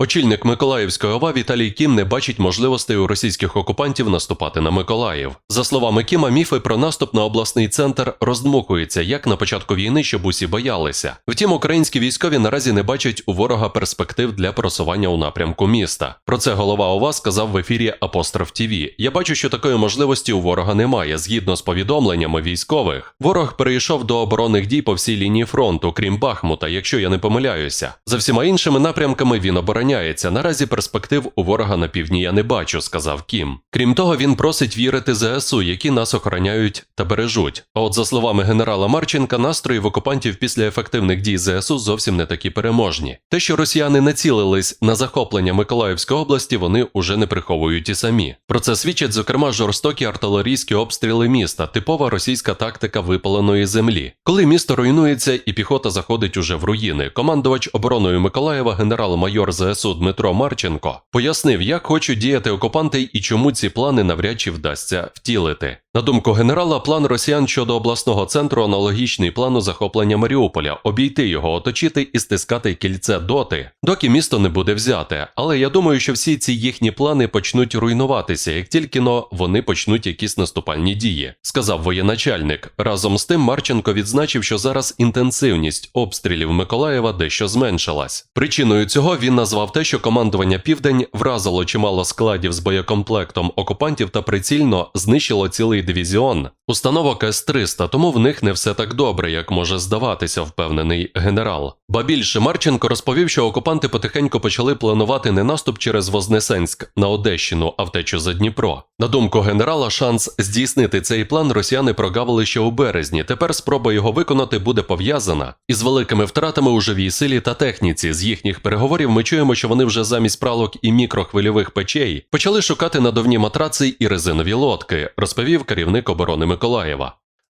Очільник Миколаївської ОВА Віталій Кім не бачить можливостей у російських окупантів наступати на Миколаїв. За словами Кіма, міфи про наступ на обласний центр роздмухуються, як на початку війни, щоб усі боялися. Втім, українські військові наразі не бачать у ворога перспектив для просування у напрямку міста. Про це голова ОВА сказав в ефірі Апостроф ТІВІ. Я бачу, що такої можливості у ворога немає. Згідно з повідомленнями військових, ворог перейшов до оборонних дій по всій лінії фронту, крім Бахмута, якщо я не помиляюся. За всіма іншими напрямками він обороняється. Наразі перспектив у ворога на півдні я не бачу, сказав Кім. Крім того, він просить вірити ЗСУ, які нас охороняють та бережуть. А от за словами генерала Марченка, настрої в окупантів після ефективних дій ЗСУ зовсім не такі переможні. Те, що росіяни націлились на захоплення Миколаївської області, вони уже не приховують і самі. Про це свідчать, зокрема, жорстокі артилерійські обстріли міста, типова російська тактика випаленої землі. Коли місто руйнується і піхота заходить уже в руїни, командувач обороною Миколаєва, генерал-майор ЗСУ Дмитро Марченко, пояснив, як хочуть діяти окупанти і чому ці плани навряд чи вдасться втілити. На думку генерала, план росіян щодо обласного центру аналогічний плану захоплення Маріуполя, обійти його, оточити і стискати кільце доти, доки місто не буде взяте. Але я думаю, що всі ці їхні плани почнуть руйнуватися, як тільки но вони почнуть якісь наступальні дії, сказав воєначальник. Разом з тим Марченко відзначив, що зараз інтенсивність обстрілів Миколаєва дещо зменшилась. Причиною цього він назвав те, що командування Південь вразило чимало складів з боєкомплектом окупантів та прицільно знищило цілий дивізіон установок С-300, тому в них не все так добре, як може здаватися, впевнений генерал. Ба більше Марченко розповів, що окупанти потихеньку почали планувати не наступ через Вознесенськ на Одещину, а втечу за Дніпро. На думку генерала, шанс здійснити цей план росіяни прогавили ще у березні. Тепер спроба його виконати буде пов'язана із великими втратами у живій силі та техніці. З їхніх переговорів ми чуємо, що вони вже замість пралок і мікрохвильових печей почали шукати надувні матраци і резинові лодки, розповів керівник оборони Миколаєва.